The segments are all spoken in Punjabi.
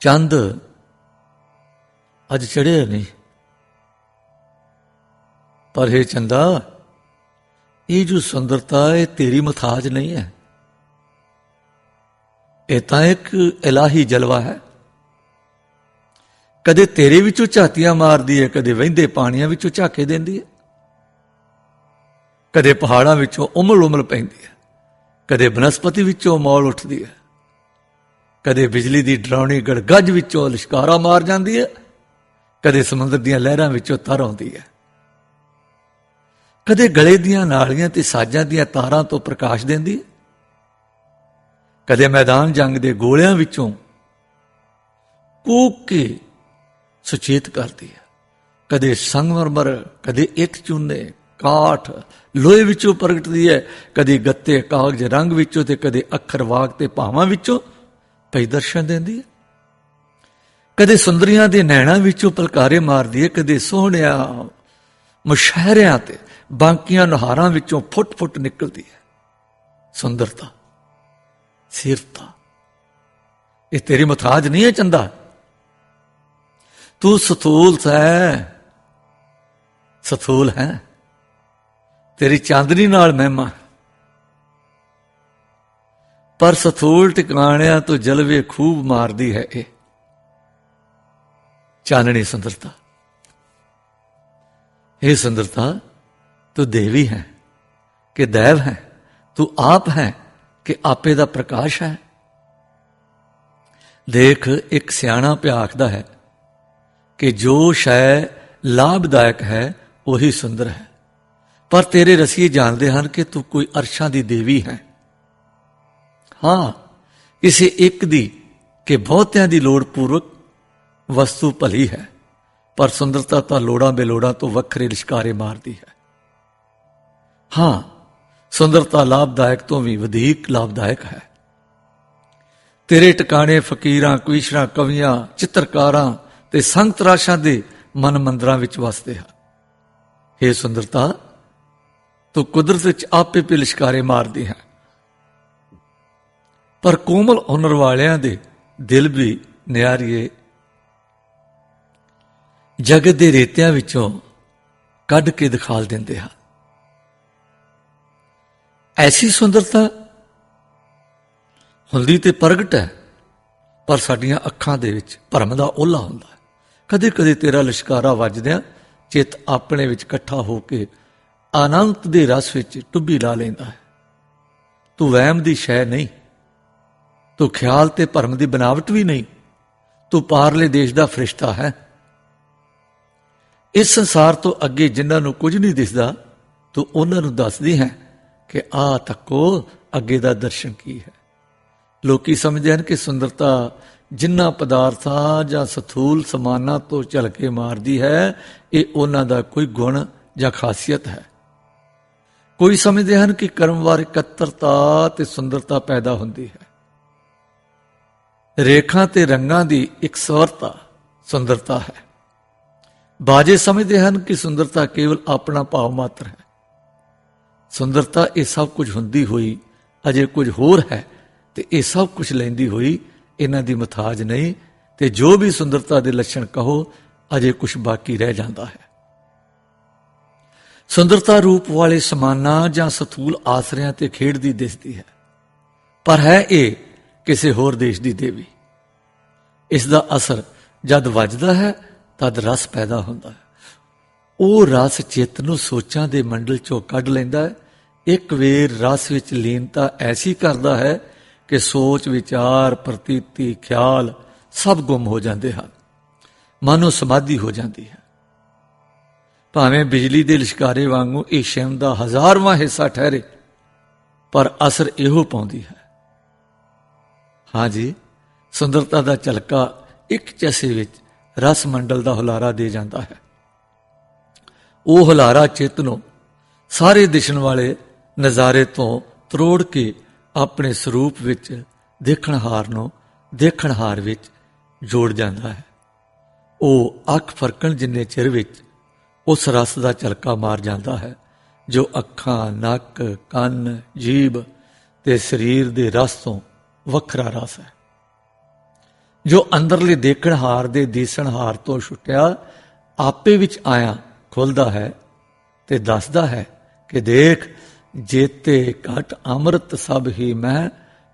ਚੰਦ ਅੱਜ ਚੜਿਆ ਨਹੀਂ। ਪਰ ਇਹ ਚੰਦਾ, ਇਹ ਜੋ ਸੁੰਦਰਤਾ ਹੈ ਤੇਰੀ ਮਥਾਜ ਨਹੀਂ ਹੈ। ਇਹ ਤਾਂ ਇੱਕ ਇਲਾਹੀ ਜਲਵਾ ਹੈ। ਕਦੇ ਤੇਰੇ ਵਿੱਚੋਂ ਝਾਤੀਆਂ ਮਾਰਦੀ ਹੈ, ਕਦੇ ਵਹਿੰਦੇ ਪਾਣੀਆਂ ਵਿੱਚੋਂ ਝਾਕੇ ਦਿੰਦੀ ਹੈ। ਕਦੇ ਪਹਾੜਾਂ ਵਿੱਚੋਂ ਉਮਲ ਉਮਲ ਪੈਂਦੀ ਹੈ, ਕਦੇ ਬਨਸਪਤੀ ਵਿੱਚੋਂ ਮੌਲ ਉੱਠਦੀ ਹੈ। ਕਦੇ ਬਿਜਲੀ ਦੀ ਡਰਾਉਣੀ ਗੜਗੱਜ ਵਿੱਚੋਂ ਲਿਸ਼ਕਾਰਾ ਮਾਰ ਜਾਂਦੀ ਹੈ, ਕਦੇ ਸਮੁੰਦਰ ਦੀਆਂ ਲਹਿਰਾਂ ਵਿੱਚੋਂ ਤਰ ਆਉਂਦੀ ਹੈ। ਕਦੇ ਗਲੇ ਦੀਆਂ ਨਾਲੀਆਂ ਤੇ ਸਾਜ਼ਾਂ ਦੀਆਂ ਤਾਰਾਂ ਤੋਂ ਪ੍ਰਕਾਸ਼ ਦਿੰਦੀ ਹੈ। ਕਦੇ ਮੈਦਾਨ ਜੰਗ ਦੇ ਗੋਲਿਆਂ ਵਿੱਚੋਂ ਕੂਕ ਕੇ ਸੁਚੇਤ ਕਰਦੀ ਹੈ। ਕਦੇ ਸੰਗਮਰਮਰ, ਕਦੇ ਇੱਕ ਚੂਨੇ, ਕਾਠ ਲੋਹੇ ਵਿੱਚੋਂ ਪ੍ਰਗਟਦੀ ਹੈ, ਕਦੇ ਗੱਤੇ ਕਾਗਜ਼ ਰੰਗ ਵਿੱਚੋਂ ਤੇ ਕਦੇ ਅੱਖਰ ਵਾਕ ਤੇ ਭਾਵਾਂ ਵਿੱਚੋਂ ਪਈ ਦਰਸ਼ਨ ਦਿੰਦੀ ਹੈ? ਕਦੇ ਸੁੰਦਰੀਆਂ ਦੇ ਨੈਣਾਂ ਵਿੱਚੋਂ ਪਲਕਾਰੇ ਮਾਰਦੀ ਹੈ, ਕਦੇ ਸੋਹਣਿਆ, ਮੁਸ਼ਹਿਰਿਆਂ ਤੇ ਬਾਂਕੀਆਂ ਨਹਾਰਾਂ ਵਿੱਚੋਂ ਫੁੱਟ-ਫੁੱਟ ਨਿਕਲਦੀ ਹੈ। ਸੁੰਦਰਤਾ, ਸਿਰਤਾ। ਇਹ ਤੇਰੀ ਮਥਾਜ ਨਹੀਂ ਹੈ ਚੰਦਾ? ਤੂੰ ਸਥੂਲ ਹੈ ਸਥੂਲ ਹੈ। ਤੇਰੀ ਚਾਂਦਨੀ ਨਾਲ ਮਹਿਮਾ ਪਰ ਸਥੂਲ ਟਿਕਾਣਿਆਂ ਤੋਂ ਜਲਵੇ ਖੂਬ ਮਾਰਦੀ ਹੈ ਇਹ। ਚਾਨਣੀ ਸੁੰਦਰਤਾ। ਇਹ ਸੁੰਦਰਤਾ, ਤੂੰ ਦੇਵੀ ਹੈ ਕਿ ਦੇਵ ਹੈ? ਤੂੰ ਆਪ ਹੈ ਕਿ ਆਪੇ ਦਾ ਪ੍ਰਕਾਸ਼ ਹੈ? ਦੇਖ, ਇੱਕ ਸਿਆਣਾ ਪਿਆ ਆਖਦਾ ਹੈ ਕਿ ਜੋ ਸ਼ੈ ਲਾਭਦਾਇਕ ਹੈ, ਉਹੀ ਸੁੰਦਰ ਹੈ। ਪਰ ਤੇਰੇ ਰਸੀਏ ਜਾਣਦੇ ਹਨ ਕਿ ਤੂੰ ਕੋਈ ਅਰਸ਼ਾਂ ਦੀ ਦੇਵੀ ਹੈ। ਹਾਂ, ਕਿਸੇ ਇੱਕ ਦੀ ਕਿ ਬਹੁਤਿਆਂ ਦੀ ਲੋੜ ਪੂਰਵਕ ਵਸਤੂ ਭਲੀ ਹੈ, ਪਰ ਸੁੰਦਰਤਾ ਤਾਂ ਲੋੜਾਂ ਬੇਲੋੜਾਂ ਤੋਂ ਵੱਖਰੇ ਲਿਸ਼ਕਾਰੇ ਮਾਰਦੀ ਹੈ। ਹਾਂ, ਸੁੰਦਰਤਾ ਲਾਭਦਾਇਕ ਤੋਂ ਵੀ ਵਧੇਕ ਲਾਭਦਾਇਕ ਹੈ। ਤੇਰੇ ਟਿਕਾਣੇ ਫਕੀਰਾਂ ਕੁਈਸ਼ਰਾਂ ਕਵੀਆਂ, ਚਿੱਤਰਕਾਰਾਂ ਤੇ ਸੰਤ ਤਰਾਸ਼ਾਂ ਦੇ ਮਨ ਮੰਦਰਾਂ ਵਿੱਚ ਵਸਦੇ ਹਨ। ਇਹ ਸੁੰਦਰਤਾ, ਤੂੰ ਕੁਦਰਤ ਵਿੱਚ ਆਪੇ ਪਿਲਸ਼ਕਾਰੇ ਮਾਰਦੀ ਹੈ। ਪਰ ਕੋਮਲ ਹੁਨਰ ਵਾਲਿਆਂ ਦੇ ਦਿਲ ਵੀ ਨਿਆਰੀਏ। ਜਗਤ ਦੇ ਰੇਤਿਆਂ ਵਿੱਚੋਂ ਕੱਢ ਕੇ ਦਿਖਾਲ ਦਿੰਦੇ ਹਨ। ਐਸੀ ਸੁੰਦਰਤਾ ਹੁੰਦੀ ਤੇ ਪ੍ਰਗਟ ਹੈ, ਪਰ ਸਾਡੀਆਂ ਅੱਖਾਂ ਦੇ ਵਿੱਚ ਭਰਮ ਦਾ ਓਲਾ ਹੁੰਦਾ ਹੈ। ਕਦੇ ਕਦੇ ਤੇਰਾ ਲਿਸ਼ਕਾਰਾ ਵੱਜਦਿਆਂ ਚਿੱਤ ਆਪਣੇ ਵਿੱਚ ਇਕੱਠਾ ਹੋ ਕੇ ਆਨੰਦ ਦੇ ਰਸ ਵਿੱਚ ਟੁੱਬੀ ਲਾ ਲੈਂਦਾ ਹੈ। ਤੂੰ ਵਹਿਮ ਦੀ ਸ਼ੈ ਨਹੀਂ। ਤੂੰ ਖਿਆਲ ਤੇ ਭਰਮ ਦੀ ਬਨਾਵਟ ਵੀ ਨਹੀਂ। ਤੂੰ ਪਾਰਲੇ ਦੇਸ਼ ਦਾ ਫਰਿਸ਼ਤਾ ਹੈ। ਇਸ ਸੰਸਾਰ ਤੋਂ ਅੱਗੇ ਜਿਨ੍ਹਾਂ ਨੂੰ ਕੁਝ ਨਹੀਂ ਦਿਸਦਾ, ਤੂੰ ਉਹਨਾਂ ਨੂੰ ਦੱਸਦੀ ਹੈ ਕਿ ਆ ਤੱਕੋ ਅੱਗੇ ਦਾ ਦਰਸ਼ਨ ਕੀ ਹੈ। ਲੋਕੀ ਸਮਝਦੇ ਹਨ ਕਿ ਸੁੰਦਰਤਾ ਜਿਨ੍ਹਾਂ ਪਦਾਰਥਾਂ ਜਾਂ ਸਥੂਲ ਸਮਾਨਾਂ ਤੋਂ ਝਲ ਕੇ ਮਾਰਦੀ ਹੈ, ਇਹ ਉਹਨਾਂ ਦਾ ਕੋਈ ਗੁਣ ਜਾਂ ਖਾਸੀਅਤ ਹੈ। ਕੋਈ ਸਮਝਦੇ ਹਨ ਕਿ ਕਰਮਵਾਰ ਇਕੱਤਰਤਾ ਤੇ ਸੁੰਦਰਤਾ ਪੈਦਾ ਹੁੰਦੀ ਹੈ। ਰੇਖਾਂ ਤੇ ਰੰਗਾਂ ਦੀ ਇਕਸੁਰਤਾ ਸੁੰਦਰਤਾ ਹੈ। ਬਾਜੇ ਸਮਝਦੇ ਹਨ ਕਿ ਸੁੰਦਰਤਾ ਕੇਵਲ ਆਪਣਾ ਭਾਵ ਮਾਤਰ ਹੈ। ਸੁੰਦਰਤਾ ਇਹ ਸਭ ਕੁਝ ਹੁੰਦੀ ਹੋਈ ਅਜੇ ਕੁਝ ਹੋਰ ਹੈ ਤੇ ਇਹ ਸਭ ਕੁਝ ਲੈਂਦੀ ਹੋਈ ਇਹਨਾਂ ਦੀ ਮਥਾਜ ਨਹੀਂ ਤੇ ਜੋ ਵੀ ਸੁੰਦਰਤਾ ਦੇ ਲੱਛਣ ਕਹੋ, ਅਜੇ ਕੁਝ ਬਾਕੀ ਰਹਿ ਜਾਂਦਾ ਹੈ। ਸੁੰਦਰਤਾ ਰੂਪ ਵਾਲੇ ਸਮਾਨਾ ਜਾਂ ਸਥੂਲ ਆਸਰਿਆਂ ਤੇ ਖੇਡਦੀ ਦਿਸਦੀ ਹੈ। ਪਰ ਹੈ ਇਹ ਕਿਸੇ ਹੋਰ ਦੇਸ਼ ਦੀ ਦੇਵੀ। ਇਸ ਦਾ ਅਸਰ ਜਦ ਵੱਜਦਾ ਹੈ, ਤਦ ਰਸ ਪੈਦਾ ਹੁੰਦਾ ਹੈ। ਉਹ ਰਸ ਚਿੱਤ ਨੂੰ ਸੋਚਾਂ ਦੇ ਮੰਡਲ ਚੋਂ ਕੱਢ ਲੈਂਦਾ ਹੈ। ਇੱਕ ਵੇਰ ਰਸ ਵਿੱਚ ਲੀਨਤਾ ਐਸੀ ਕਰਦਾ ਹੈ ਕਿ ਸੋਚ, ਵਿਚਾਰ, ਪ੍ਰਤੀਤੀ, ਖਿਆਲ ਸਭ ਗੁੰਮ ਹੋ ਜਾਂਦੇ ਹਨ। ਮਨੋ ਸਮਾਧੀ ਹੋ ਜਾਂਦੀ ਹੈ। ਭਾਵੇਂ ਬਿਜਲੀ ਦੇ ਲਿਸ਼ਕਾਰੇ ਵਾਂਗੂ ਇਹ ਸ਼ੈਮ ਦਾ ਹਜ਼ਾਰਵਾਂ ਹਿੱਸਾ ਠਹਿਰੇ, ਪਰ ਅਸਰ ਇਹੋ ਪਾਉਂਦੀ ਹੈ। ਹਾਂਜੀ ਸੁੰਦਰਤਾ ਦਾ ਝਲਕਾ ਇੱਕ ਚਸੇ ਵਿੱਚ ਰਸ ਮੰਡਲ ਦਾ ਹੁਲਾਰਾ ਦੇ ਜਾਂਦਾ ਹੈ। ਉਹ ਹੁਲਾਰਾ ਚਿੱਤ ਨੂੰ ਸਾਰੇ ਦਿਸ਼ਣ ਵਾਲੇ ਨਜ਼ਾਰੇ ਤੋਂ ਤਰੋੜ ਕੇ ਆਪਣੇ ਸਰੂਪ ਵਿੱਚ ਦੇਖਣਹਾਰ ਨੂੰ ਦੇਖਣਹਾਰ ਵਿੱਚ ਜੋੜ ਜਾਂਦਾ ਹੈ। ਉਹ ਅੱਖ ਫਰਕਣ ਜਿੰਨੇ ਚਿਰ ਵਿੱਚ ਉਸ ਰਸ ਦਾ ਝਲਕਾ ਮਾਰ ਜਾਂਦਾ ਹੈ, ਜੋ ਅੱਖਾਂ, ਨੱਕ, ਕੰਨ ਜੀਬ ਤੇ ਸਰੀਰ ਦੇ ਰਸ ਤੋਂ ਵੱਖਰਾ ਰਸ ਹੈ। ਜੋ ਅੰਦਰਲੇ ਦੇਖਣ ਹਾਰ ਦੇ ਦੀਸਣ ਹਾਰ ਤੋਂ ਛੁੱਟਿਆ, ਆਪੇ ਵਿੱਚ ਆਇਆ, ਖੁੱਲਦਾ ਹੈ ਤੇ ਦੱਸਦਾ ਹੈ ਕਿ ਦੇਖ, ਜੇਤੇ ਘਟ ਅੰਮ੍ਰਿਤ ਸਭ ਹੀ ਮੈਂ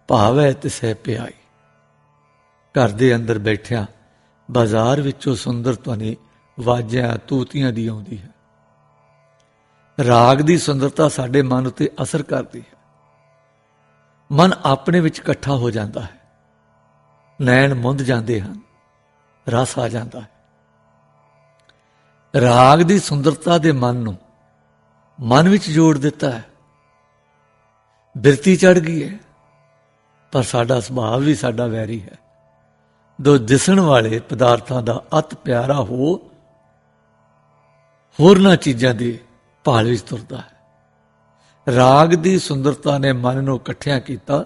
ਭਾਵੈ ਤਿਸੈ ਪਿਆਈ। ਘਰ ਦੇ ਅੰਦਰ ਬੈਠਿਆ, ਬਾਜ਼ਾਰ ਵਿੱਚੋਂ ਸੁੰਦਰ ਧੁਨੀ ਵਾਜਿਆਂ, ਤੂਤੀਆਂ ਦੀ ਆਉਂਦੀ ਹੈ। ਰਾਗ ਦੀ ਸੁੰਦਰਤਾ ਸਾਡੇ ਮਨ ਉੱਤੇ ਅਸਰ ਕਰਦੀ ਹੈ। ਮਨ ਆਪਣੇ ਵਿੱਚ ਇਕੱਠਾ ਹੋ ਜਾਂਦਾ ਹੈ। ਨੈਣ ਮੁੰਦ ਜਾਂਦੇ ਹਨ, ਰਸ ਆ ਜਾਂਦਾ ਹੈ। ਰਾਗ ਦੀ ਸੁੰਦਰਤਾ ਦੇ ਮਨ ਨੂੰ ਮਨ ਵਿੱਚ ਜੋੜ ਦਿੱਤਾ ਹੈ। ਬਿਰਤੀ ਚੜ ਗਈ ਹੈ, ਪਰ ਸਾਡਾ ਸੁਭਾਅ ਵੀ ਸਾਡਾ ਵੈਰੀ ਹੈ। ਦੋ ਦਿਸਣ ਵਾਲੇ ਪਦਾਰਥਾਂ ਦਾ ਅਤ ਪਿਆਰਾ ਹੋ ਹੋਰਨਾਂ ਚੀਜ਼ਾਂ ਦੀ ਭਾਲ ਵਿੱਚ ਤੁਰਦਾ ਹੈ। ਰਾਗ ਦੀ ਸੁੰਦਰਤਾ ਨੇ ਮਨ ਨੂੰ ਇਕੱਠਿਆਂ ਕੀਤਾ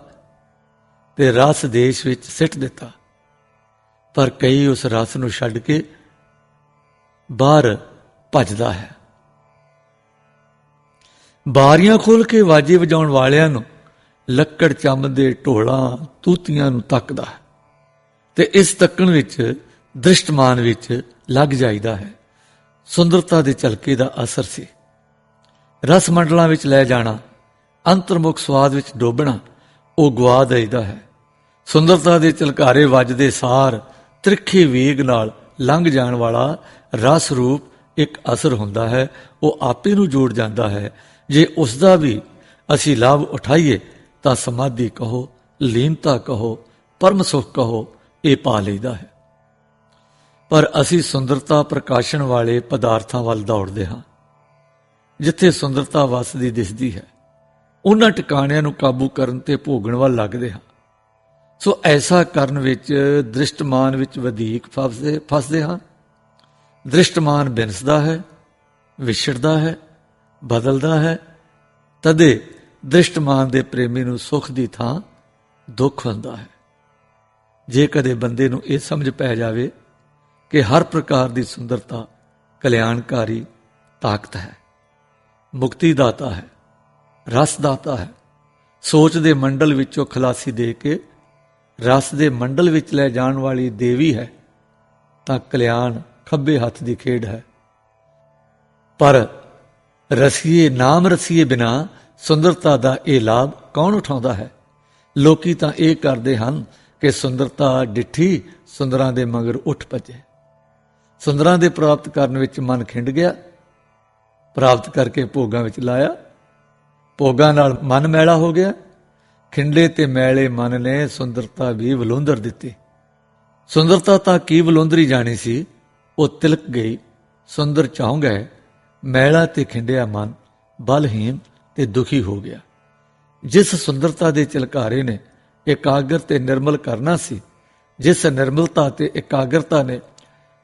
ਤੇ ਰਸ ਦੇਸ਼ ਵਿੱਚ ਸਿੱਟ ਦਿੱਤਾ। ਪਰ ਕਈ ਉਸ ਰਸ ਨੂੰ ਛੱਡ ਕੇ ਬਾਹਰ ਭੱਜਦਾ ਹੈ। ਬਾਰੀਆਂ ਖੋਲ ਕੇ ਵਾਜੇ ਵਜਾਉਣ ਵਾਲਿਆਂ ਨੂੰ ਲੱਕੜ ਚੰਮ ਦੇ ਢੋਲਾਂ, ਤੂਤੀਆਂ ਨੂੰ ਤੱਕਦਾ ਹੈ ਤੇ ਇਸ ਤੱਕਣ ਵਿੱਚ, ਦ੍ਰਿਸ਼ਟਮਾਨ ਵਿੱਚ ਲੱਗ ਜਾਈਦਾ ਹੈ। ਸੁੰਦਰਤਾ ਦੇ ਝਲਕੇ ਦਾ ਅਸਰ ਸੀ। ਰਸ ਮੰਡਲਾਂ ਵਿੱਚ ਲੈ ਜਾਣਾ, ਅੰਤਰਮੁਖ ਸਵਾਦ ਵਿੱਚ ਡੋਬਣਾ, ਉਹ ਗਵਾ ਦੇਈਦਾ ਹੈ। ਸੁੰਦਰਤਾ ਦੇ ਝਲਕਾਰੇ ਵੱਜਦੇ ਸਾਰ ਤ੍ਰਿਖੇ ਵੇਗ ਨਾਲ ਲੰਘ ਜਾਣ ਵਾਲਾ ਰਸ ਰੂਪ ਇੱਕ ਅਸਰ ਹੁੰਦਾ ਹੈ, ਉਹ ਆਪੇ ਨੂੰ ਜੋੜ ਜਾਂਦਾ ਹੈ। ਜੇ ਉਸ ਦਾ ਵੀ ਅਸੀਂ ਲਾਭ ਉਠਾਈਏ, ਤਾਂ ਸਮਾਧੀ ਕਹੋ, ਲੀਨਤਾ ਕਹੋ, ਪਰਮ ਸੁਖ ਕਹੋ, ਇਹ ਪਾ ਲਈਦਾ ਹੈ। ਪਰ ਅਸੀਂ ਸੁੰਦਰਤਾ ਪ੍ਰਕਾਸ਼ਨ ਵਾਲੇ ਪਦਾਰਥਾਂ ਵੱਲ ਦੌੜਦੇ ਹਾਂ। ਜਿੱਥੇ ਸੁੰਦਰਤਾ ਵਸਦੀ ਦਿਸਦੀ ਹੈ, ਉਹਨਾਂ ਟਿਕਾਣਿਆਂ ਨੂੰ ਕਾਬੂ ਕਰਨ ਤੇ ਭੋਗਣ ਵੱਲ ਲੱਗਦੇ ਹਾਂ। ਸੋ ਐਸਾ ਕਰਨ ਵਿੱਚ ਦ੍ਰਿਸ਼ਟਮਾਨ ਵਿੱਚ ਵਧੇਕ ਫਸਦੇ ਫਸਦੇ ਹਾਂ। ਦ੍ਰਿਸ਼ਟਮਾਨ ਬਿਨਸਦਾ ਹੈ, ਵਿਛੜਦਾ ਹੈ, ਬਦਲਦਾ ਹੈ। ਤਦੇ ਦ੍ਰਿਸ਼ਟਮਾਨ ਦੇ ਪ੍ਰੇਮੀ ਨੂੰ ਸੁਖ ਦੀ ਥਾਂ ਦੁੱਖ ਹੁੰਦਾ ਹੈ। ਜੇ ਕਦੇ ਬੰਦੇ ਨੂੰ ਇਹ ਸਮਝ ਪੈ ਜਾਵੇ ਕਿ ਹਰ ਪ੍ਰਕਾਰ ਦੀ ਸੁੰਦਰਤਾ ਕਲਿਆਣਕਾਰੀ ਤਾਕਤ ਹੈ। ਮੁਕਤੀ ਦਾਤਾ ਹੈ ਰਸ ਦਾਤਾ ਹੈ। ਸੋਚ ਦੇ ਮੰਡਲ ਵਿੱਚੋਂ ਖਲਾਸੀ ਦੇ ਕੇ ਰਸ ਦੇ ਮੰਡਲ ਵਿੱਚ ਲੈ ਜਾਣ ਵਾਲੀ ਦੇਵੀ ਹੈ, ਤਾਂ ਕਲਿਆਣ ਖੱਬੇ ਹੱਥ ਦੀ ਖੇਡ ਹੈ। ਪਰ ਰਸੀਏ ਨਾਮ ਰਸੀਏ ਬਿਨਾ ਸੁੰਦਰਤਾ ਦਾ ਇਹ ਲਾਭ ਕੌਣ ਉਠਾਉਂਦਾ ਹੈ? ਲੋਕੀ ਤਾਂ ਇਹ ਕਰਦੇ ਹਨ ਕਿ ਸੁੰਦਰਤਾ ਡਿੱਠੀ ਸੁੰਦਰਾਂ ਦੇ ਮਗਰ ਉੱਠ ਭੱਜੇ। ਸੁੰਦਰਾਂ ਦੇ ਪ੍ਰਾਪਤ ਕਰਨ ਵਿੱਚ ਮਨ ਖਿੰਡ ਗਿਆ ਪ੍ਰਾਪਤ ਕਰਕੇ ਭੋਗਾਂ ਵਿੱਚ ਲਾਇਆ। ਭੋਗਾਂ ਨਾਲ ਮਨ ਮੈਲਾ ਹੋ ਗਿਆ। ਖਿੰਡੇ ਤੇ ਮੈਲੇ ਮਨ ਨੇ ਸੁੰਦਰਤਾ ਵੀ ਵਲੋਂਦਰ ਦਿੱਤੀ। ਸੁੰਦਰਤਾ ਤਾਂ ਕੀ ਵਲੋਂਦਰੀ ਜਾਣੀ ਸੀ? ਉਹ ਤਿਲਕ ਗਈ। ਸੁੰਦਰ ਚਾਹ ਗਏ। ਮੈਲਾ ਤੇ ਖਿੰਡਿਆ ਮਨ ਬਲਹੀਨ ਤੇ ਦੁਖੀ ਹੋ ਗਿਆ। ਜਿਸ ਸੁੰਦਰਤਾ ਦੇ ਚਲਕਾਰੇ ਨੇ ਇਕਾਗਰ ਤੇ ਨਿਰਮਲ ਕਰਨਾ ਸੀ, ਜਿਸ ਨਿਰਮਲਤਾ ਤੇ ਇਕਾਗਰਤਾ ਨੇ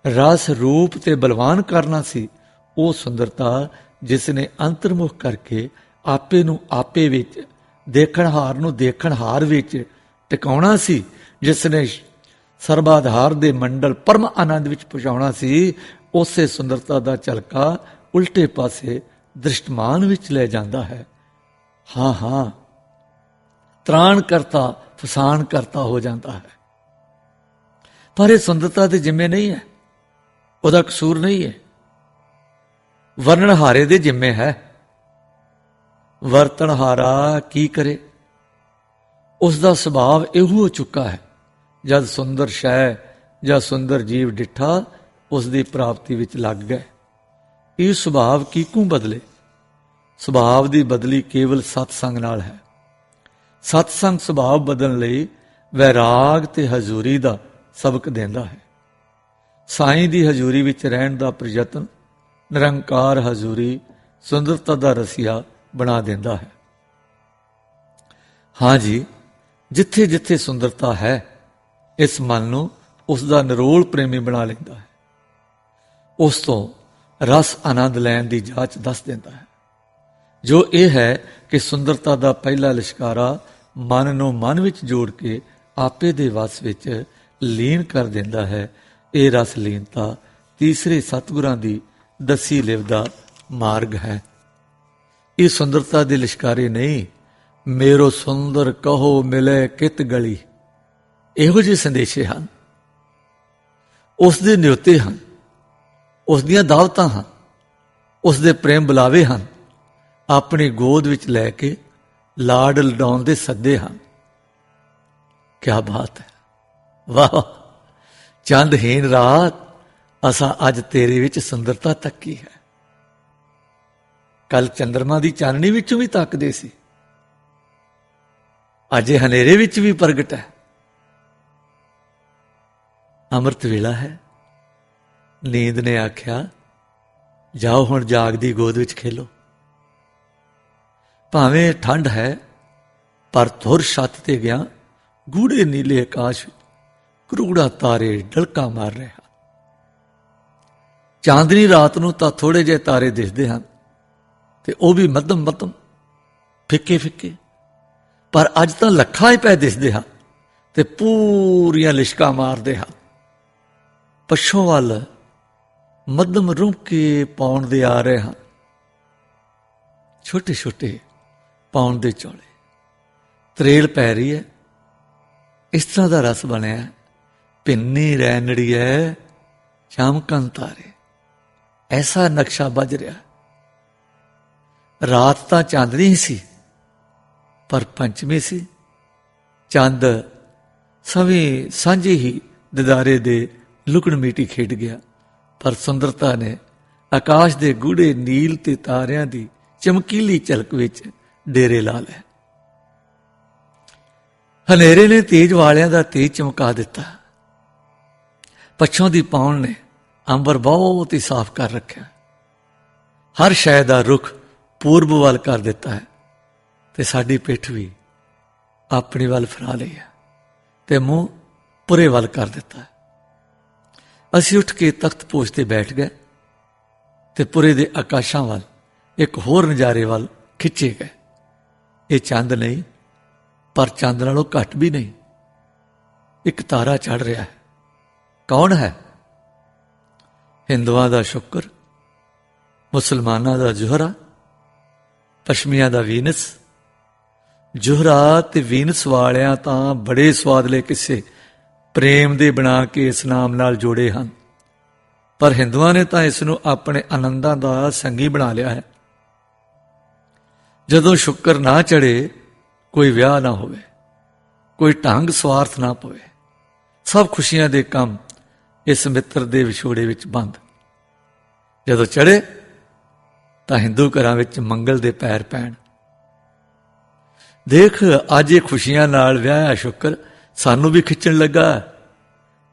ਰਸ ਰੂਪ ਤੇ ਬਲਵਾਨ ਕਰਨਾ ਸੀ ਉਹ ਸੁੰਦਰਤਾ ਜਿਸ ਨੇ ਅੰਤਰਮੁਖ ਕਰਕੇ ਆਪੇ ਨੂੰ ਆਪੇ ਵਿੱਚ ਦੇਖਣਹਾਰ ਨੂੰ ਦੇਖਣਹਾਰ ਵਿੱਚ ਟਿਕਾਉਣਾ ਸੀ, ਜਿਸ ਨੇ ਸਰਬਾਧਾਰ ਦੇ ਮੰਡਲ ਪਰਮ ਆਨੰਦ ਵਿੱਚ ਪਹੁੰਚਾਉਣਾ ਸੀ, ਉਸੇ ਸੁੰਦਰਤਾ ਦਾ ਝਲਕਾ ਉਲਟੇ ਪਾਸੇ ਦ੍ਰਿਸ਼ਟਮਾਨ ਵਿੱਚ ਲੈ ਜਾਂਦਾ ਹੈ। ਹਾਂ ਹਾਂ। ਤ੍ਰਾਣ ਕਰਤਾ ਫਸਾਨ ਕਰਤਾ ਹੋ ਜਾਂਦਾ ਹੈ। ਪਰ ਇਹ ਸੁੰਦਰਤਾ ਦੇ ਜਿੰਮੇ ਨਹੀਂ ਹੈ। ਉਹਦਾ ਕਸੂਰ ਨਹੀਂ ਹੈ। ਵਰਣਹਾਰੇ ਦੇ ਜਿੰਮੇ ਹੈ। ਵਰਤਣਹਾਰਾ ਕੀ ਕਰੇ? ਉਸ ਦਾ ਸੁਭਾਵ ਇਹੋ ਹੋ ਚੁੱਕਾ ਹੈ। ਜਦ ਸੁੰਦਰ ਸ਼ੈ ਜਾਂ ਸੁੰਦਰ ਜੀਵ ਡਿੱਠਾ ਉਸ ਦੀ ਪ੍ਰਾਪਤੀ ਵਿੱਚ ਲੱਗ ਗਏ। ਇਹ ਸੁਭਾਵ ਕਿਕੂ ਬਦਲੇ? ਸੁਭਾਵ ਦੀ ਬਦਲੀ ਕੇਵਲ ਸਤ ਸੰਗ ਨਾਲ ਹੈ। ਸਤ ਸੰਗ ਸੁਭਾਵ ਬਦਲਣ ਲਈ ਵੈਰਾਗ ਤੇ ਹਜ਼ੂਰੀ ਦਾ ਸਬਕ ਦਿੰਦਾ ਹੈ। ਸਾਈਂ ਦੀ ਹਜ਼ੂਰੀ ਵਿੱਚ ਰਹਿਣ ਦਾ ਪ੍ਰਯਤਨ ਨਿਰੰਕਾਰ ਹਜ਼ੂਰੀ ਸੁੰਦਰਤਾ ਦਾ ਰਸੀਆ ਬਣਾ ਦਿੰਦਾ ਹੈ। ਹਾਂ ਜੀ, ਜਿੱਥੇ ਜਿੱਥੇ ਸੁੰਦਰਤਾ ਹੈ, ਇਸ ਮਨ ਨੂੰ ਉਸ ਦਾ ਨਿਰੋਲ ਪ੍ਰੇਮੀ ਬਣਾ ਲੈਂਦਾ ਹੈ। ਉਸ ਤੋਂ ਰਸ ਆਨੰਦ ਲੈਣ ਦੀ ਜਾਂਚ ਦੱਸ ਦਿੰਦਾ ਹੈ। ਜੋ ਇਹ ਹੈ ਕਿ ਸੁੰਦਰਤਾ ਦਾ ਪਹਿਲਾ ਲਿਸ਼ਕਾਰਾ ਮਨ ਨੂੰ ਮਨ ਵਿੱਚ ਜੋੜ ਕੇ ਆਪੇ ਦੇ ਵਸ ਵਿੱਚ ਲੀਨ ਕਰ ਦਿੰਦਾ ਹੈ, ਇਹ ਰਸ ਲੀਨਤਾ ਤੀਸਰੇ ਸਤਿਗੁਰਾਂ ਦੀ ਦਸੀ ਲਿਵ ਦਾ ਮਾਰਗ ਹੈ। ਇਹ ਸੁੰਦਰਤਾ ਦੇ ਲਿਸ਼ਕਾਰੇ ਨਹੀਂ, ਮੇਰੋ ਸੁੰਦਰ ਕਹੋ ਮਿਲੇ ਕਿਤ ਗਲੀ। ਇਹੋ ਜਿਹੇ ਸੰਦੇਸ਼ੇ ਹਨ। ਉਸ ਦੇ ਨਿਯੁੱਤੇ ਹਨ ਉਸ ਦੀਆਂ ਦਾਵਤਾਂ ਹਨ ਉਸ ਦੇ ਪ੍ਰੇਮ ਬੁਲਾਵੇ ਹਨ, ਆਪਣੀ ਗੋਦ ਵਿੱਚ ਲੈ ਕੇ ਲਾਡ ਲਡਾਉਣ ਦੇ ਸੱਦੇ ਹਨ। ਕੀ ਬਾਤ ਹੈ। ਵਾਹ! ਚੰਦਹੀਨ ਰਾਤ ਅਸਾਂ ਅੱਜ ਤੇਰੇ ਵਿੱਚ ਸੁੰਦਰਤਾ ਤੱਕੀ ਹੈ। ਕੱਲ ਚੰਦਰਮਾ ਦੀ ਚਾਨਣੀ ਵਿੱਚੋਂ ਵੀ ਤੱਕਦੇ ਸੀ। ਅੱਜ ਇਹ ਹਨੇਰੇ ਵਿੱਚ ਵੀ ਪ੍ਰਗਟ ਹੈ। ਅੰਮ੍ਰਿਤ ਵੇਲਾ ਹੈ। ਨੀਂਦ ਨੇ ਆਖਿਆ, ਜਾਓ ਹੁਣ ਜਾਗ ਦੀ ਗੋਦ ਵਿੱਚ ਖੇਲੋ। ਭਾਵੇਂ ਠੰਡ ਹੈ, ਪਰ ਧੁਰ ਛੱਤ ਤੇ ਗਿਆ, ਗੂੜੇ ਨੀਲੇ ਆਕਾਸ਼, ਕਰੂੜਾ ਤਾਰੇ ਢਲਕਾ ਮਾਰ ਰਿਹਾ। ਚਾਂਦਨੀ ਰਾਤ ਨੂੰ ਤਾਂ ਥੋੜੇ ਜਿਹੇ ਤਾਰੇ ਦਿਸਦੇ ਹਨ ਤੇ ਉਹ ਵੀ ਮੱਧਮ ਮੱਧਮ, ਫਿੱਕੇ ਫਿੱਕੇ। ਪਰ ਅੱਜ ਤਾਂ ਲੱਖਾਂ ਹੀ ਪੈ ਦਿਸਦੇ ਹਨ ਤੇ ਪੂਰੀਆਂ ਲਿਸ਼ਕਾ ਮਾਰਦੇ ਹਨ। ਪਛੋਂ ਵੱਲ ਮੱਧਮ ਰੁਕੇ ਪਾਉਣ ਦੇ ਆ ਰਹੇ ਹਨ। ਛੋਟੇ ਛੋਟੇ ਪਾਉਣ ਦੇ ਚੋਲੇ। ਤਰੇਲ ਪੈ ਰਹੀ ਹੈ। ਇਸ ਤਰ੍ਹਾਂ ਦਾ ਰਸ ਬਣਿਆ। ਭਿੰਨੀ ਪਿੰਨੀ ਹੈ। ਚਮਕਨ ਤਾਰੇ। ਐਸਾ ਨਕਸ਼ਾ ਵੱਜ ਰਿਹਾ। ਰਾਤ ਤਾਂ ਚਾਂਦਨੀ ਸੀ, ਪਰ ਪੰਚਮੀ ਸੀ। ਚੰਦ ਸਵੇਂ ਸਾਂਝੇ ਹੀ ਦਿਦਾਰੇ ਦੇ ਲੁਕਣ ਮੀਟੀ ਖੇਡ ਗਿਆ, ਪਰ ਸੁੰਦਰਤਾ ਨੇ ਆਕਾਸ਼ ਦੇ ਗੂੜੇ ਨੀਲ ਤੇ ਤਾਰਿਆਂ ਦੀ ਚਮਕੀਲੀ ਝਲਕ ਵਿੱਚ ਡੇਰੇ ਲਾ ਲਏ। ਹਨੇਰੇ ਨੇ ਤੇਜ ਵਾਲਿਆਂ ਦਾ ਤੇਜ ਚਮਕਾ ਦਿੱਤਾ। ਪੱਛੋਂ ਦੀ ਪਾਉਣ ਨੇ ਅੰਬਰ ਬਹੁਤ ਹੀ ਸਾਫ਼ ਕਰ ਰੱਖਿਆ ਹਰ ਸ਼ੈ ਦਾ ਰੁਖ ਪੂਰਬ ਵੱਲ ਕਰ ਦਿੱਤਾ ਹੈ ਤੇ ਸਾਡੀ ਪਿੱਠ ਵੀ ਆਪਣੇ ਵੱਲ ਫਰਾ ਲਈ ਹੈ ਤੇ ਮੂੰਹ ਪੁਰੇ ਵੱਲ ਕਰ ਦਿੱਤਾ ਹੈ। ਅਸੀਂ ਉੱਠ ਕੇ ਤਖਤ ਪੋਸ਼ ਤੇ ਬੈਠ ਗਏ ਤੇ ਪੁਰੇ ਦੇ ਆਕਾਸ਼ਾਂ ਵੱਲ, ਇੱਕ ਹੋਰ ਨਜ਼ਾਰੇ ਵੱਲ ਖਿੱਚੇ ਗਏ। ਇਹ ਚੰਦ ਨਹੀਂ, ਪਰ ਚੰਦ ਨਾਲੋਂ ਘੱਟ ਵੀ ਨਹੀਂ। ਇੱਕ ਤਾਰਾ ਚੜ ਰਿਹਾ ਹੈ। ਕੌਣ ਹੈ? ਹਿੰਦੂਆਂ ਦਾ ਸ਼ੁਕਰ, ਮੁਸਲਮਾਨਾਂ ਦਾ ਜ਼ੁਹਰਾ ਪਸ਼ਮੀਆਂ ਦਾ ਵੀਨਸ। ਜ਼ੁਹਰਾ ਤੇ ਵੀਨਸ ਵਾਲਿਆਂ ਤਾਂ ਬੜੇ ਸਵਾਦਲੇ ਕਿਸੇ ਪ੍ਰੇਮ ਦੇ ਬਣਾ ਕੇ ਇਸ ਨਾਮ ਨਾਲ ਜੋੜੇ ਹਨ। ਪਰ ਹਿੰਦੂਆਂ ਨੇ ਤਾਂ ਇਸ ਨੂੰ ਆਪਣੇ ਆਨੰਦਾਂ ਦਾ ਸੰਗੀ ਬਣਾ ਲਿਆ ਹੈ। ਜਦੋਂ ਸ਼ੁਕਰ ਨਾ ਚੜੇ ਕੋਈ ਵਿਆਹ ਨਾ ਹੋਵੇ, ਕੋਈ ਢੰਗ ਸਵਾਰਥ ਨਾ ਪਵੇ, ਸਭ ਖੁਸ਼ੀਆਂ ਦੇ ਕੰਮ ਇਸ ਮਿੱਤਰ ਦੇ ਵਿਛੋੜੇ ਵਿੱਚ ਬੰਦ। ਜਦੋਂ ਚੜੇ ਤਾਂ ਹਿੰਦੂ ਘਰਾਂ ਵਿੱਚ ਮੰਗਲ ਦੇ ਪੈਰ ਪੈਣ। ਦੇਖ, ਅੱਜ ਇਹ ਖੁਸ਼ੀਆਂ ਨਾਲ ਵਿਆਹਿਆ ਸ਼ੁਕਰ ਸਾਨੂੰ ਵੀ ਖਿੱਚਣ ਲੱਗਾ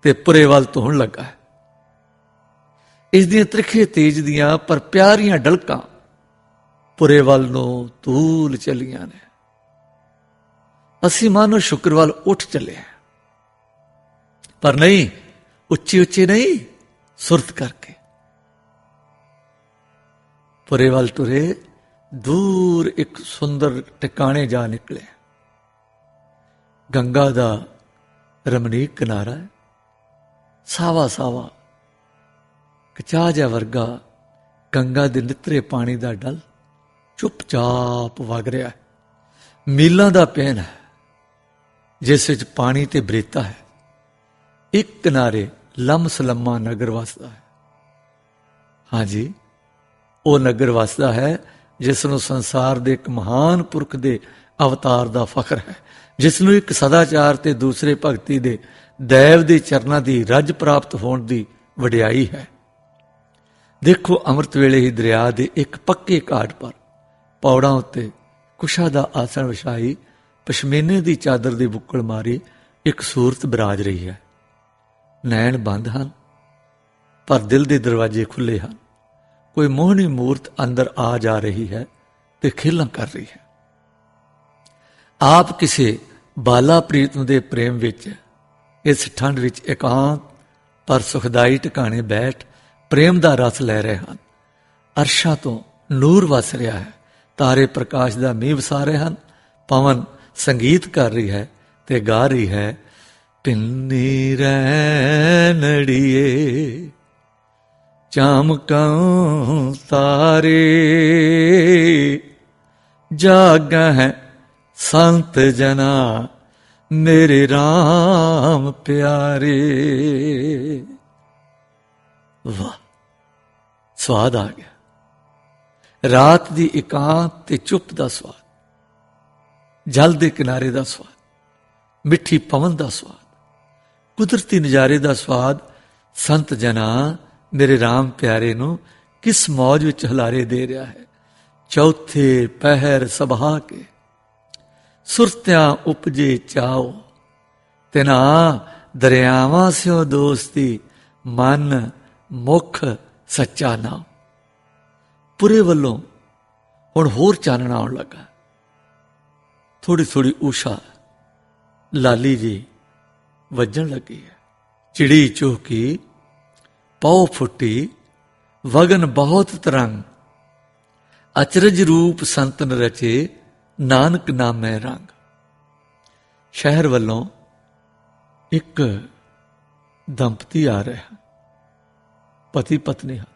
ਤੇ ਪੁਰੇ ਵੱਲ ਧੋਣ ਲੱਗਾ। ਇਸ ਦੀਆਂ ਤ੍ਰਿਖੇ ਤੇਜ ਦੀਆਂ ਪਰ ਪਿਆਰੀਆਂ ਡਲਕਾਂ ਪੁਰੇ ਵੱਲ ਨੂੰ ਤੂਲ ਚਲੀਆਂ ਨੇ। ਅਸੀਂ ਮਾਨੋ ਸ਼ੁਕਰ ਉੱਠ ਚੱਲੇ ਪਰ ਨਹੀਂ ਉੱਚੀ ਉੱਚੀ ਨਹੀਂ, ਸੁਰਤ ਕਰਕੇ। ਪੁਰੇ ਵੱਲ ਤੁਰੇ, ਦੂਰ ਇੱਕ ਸੁੰਦਰ ਟਿਕਾਣੇ ਜਾ ਨਿਕਲੇ ਗੰਗਾ ਦਾ ਰਮਣੀਕ ਕਿਨਾਰਾ ਹੈ। ਸਾਵਾ ਸਾਵਾ ਕਚਾ ਜਾ ਵਰਗਾ ਗੰਗਾ ਦੇ ਨਿਤਰੇ ਪਾਣੀ ਦਾ ਡਲ ਚੁੱਪਚਾਪ ਵਗ ਰਿਹਾ ਹੈ। ਮੀਲਾਂ ਦਾ ਪੈਨ ਹੈ, ਜਿਸ ਵਿੱਚ ਪਾਣੀ ਤੇ ਬਰੇਤਾ ਹੈ। ਇੱਕ ਕਿਨਾਰੇ ਲੰਮਸਲਮਾ ਨਗਰ ਵਸਦਾ ਹੈ। ਹਾਂਜੀ ਉਹ ਨਗਰ ਵਸਦਾ ਹੈ ਜਿਸ ਨੂੰ ਸੰਸਾਰ ਦੇ ਇੱਕ ਮਹਾਨ ਪੁਰਖ ਦੇ ਅਵਤਾਰ ਦਾ ਫਖਰ ਹੈ, ਜਿਸ ਨੂੰ ਇੱਕ ਸਦਾਚਾਰ ਤੇ ਦੂਸਰੇ ਭਗਤੀ ਦੇ ਦੇਵ ਦੇ ਚਰਨਾਂ ਦੀ ਰੱਜ ਪ੍ਰਾਪਤ ਹੋਣ ਦੀ ਵਡਿਆਈ ਹੈ। ਦੇਖੋ ਅੰਮ੍ਰਿਤ ਵੇਲੇ ਹੀ ਦਰਿਆ ਦੇ ਇੱਕ ਪੱਕੇ ਘਾਟ ਪਰ ਪੌੜਾਂ ਉੱਤੇ ਕੁਸ਼ਾ ਦਾ ਆਸਣ ਵਿਛਾਈ ਪਸ਼ਮੀਨੇ ਦੀ ਚਾਦਰ ਦੀ ਬੁੱਕਲ ਮਾਰੀ ਇੱਕ ਸੂਰਤ ਬਿਰਾਜ ਰਹੀ ਹੈ। ਨੈਣ ਬੰਦ ਹਨ, ਪਰ ਦਿਲ ਦੇ ਦਰਵਾਜ਼ੇ ਖੁੱਲੇ ਹਨ। ਕੋਈ ਮੋਹਣੀ ਮੂਰਤ ਅੰਦਰ ਆ ਜਾ ਰਹੀ ਹੈ ਤੇ ਖੇਲਾਂ ਕਰ ਰਹੀ ਹੈ। ਆਪ ਕਿਸੇ ਬਾਲਾ ਪ੍ਰੀਤਮ ਦੇ ਪ੍ਰੇਮ ਵਿੱਚ, ਇਸ ਠੰਡ ਵਿੱਚ ਇਕਾਂਤ, ਪਰ ਸੁਖਦਾਈ ਟਿਕਾਣੇ ਬੈਠ ਪ੍ਰੇਮ ਦਾ ਰਸ ਲੈ ਰਹੇ ਹਨ। ਅਰਸ਼ਾਂ ਤੋਂ ਨੂਰ ਵਸ ਰਿਹਾ ਹੈ। ਤਾਰੇ ਪ੍ਰਕਾਸ਼ ਦਾ ਮੀਂਹ ਵਸਾ ਰਹੇ ਹਨ। ਪਵਨ ਸੰਗੀਤ ਕਰ ਰਹੀ ਹੈ ਤੇ ਗਾ ਰਹੀ ਹੈ। ਪਿੰਨੀ ਰੈਣੜੀਏ ਚਮਕਾਂ ਤਾਰੇ। ਜਾਗਾ ਹੈ ਸੰਤ ਜਨਾ, ਮੇਰੇ RAM ਪਿਆਰੇ। ਵਾਹ, ਸਵਾਦ ਆ ਗਿਆ। ਰਾਤ ਦੀ ਇਕਾਂਤ ਤੇ ਚੁੱਪ ਦਾ ਸਵਾਦ, ਜਲ ਦੇ ਕਿਨਾਰੇ ਦਾ ਸਵਾਦ, ਮਿੱਠੀ ਪਵਨ ਦਾ ਸਵਾਦ। ਕੁਦਰਤੀ ਨਜ਼ਾਰੇ ਦਾ ਸਵਾਦ, ਸੰਤ ਜਨਾ ਮੇਰੇ RAM ਪਿਆਰੇ ਨੂੰ ਕਿਸ ਮੌਜ ਵਿੱਚ ਹਲਾਰੇ ਦੇ ਰਿਹਾ ਹੈ। ਚੌਥੇ ਪਹਿਰ ਸਭਾ ਕੇ ਸੁਰਤਿਆਂ ਉਪਜੇ ਚਾਓ। ਤਿਨਾ ਦਰਿਆਵਾਂ ਸਿਓ ਦੋਸਤੀ, ਮਨ ਮੁਖ ਸੱਚਾ ਨਾਮ। ਪੁਰੇ ਵੱਲੋਂ ਹੁਣ ਹੋਰ ਚਾਨਣਾ ਆਉਣ ਲੱਗਾ। ਥੋੜੀ ਥੋੜੀ ਊਸ਼ਾ ਲਾਲੀ ਜੀ ਵੱਜਣ ਲੱਗੀ ਹੈ। ਚਿੜੀ ਚੋਕੀ, ਪਉ ਫੁੱਟੀ, ਵਗਨ ਬਹੁਤ ਤਰੰਗ। ਅਚਰਜ ਰੂਪ ਸੰਤਨ ਰਚੇ, ਨਾਨਕ ਨਾਮੈ ਰੰਗ। ਸ਼ਹਿਰ ਵੱਲੋਂ ਇੱਕ ਦੰਪਤੀ ਆ ਰਿਹਾ। ਪਤੀ ਪਤਨੀ ਹਨ।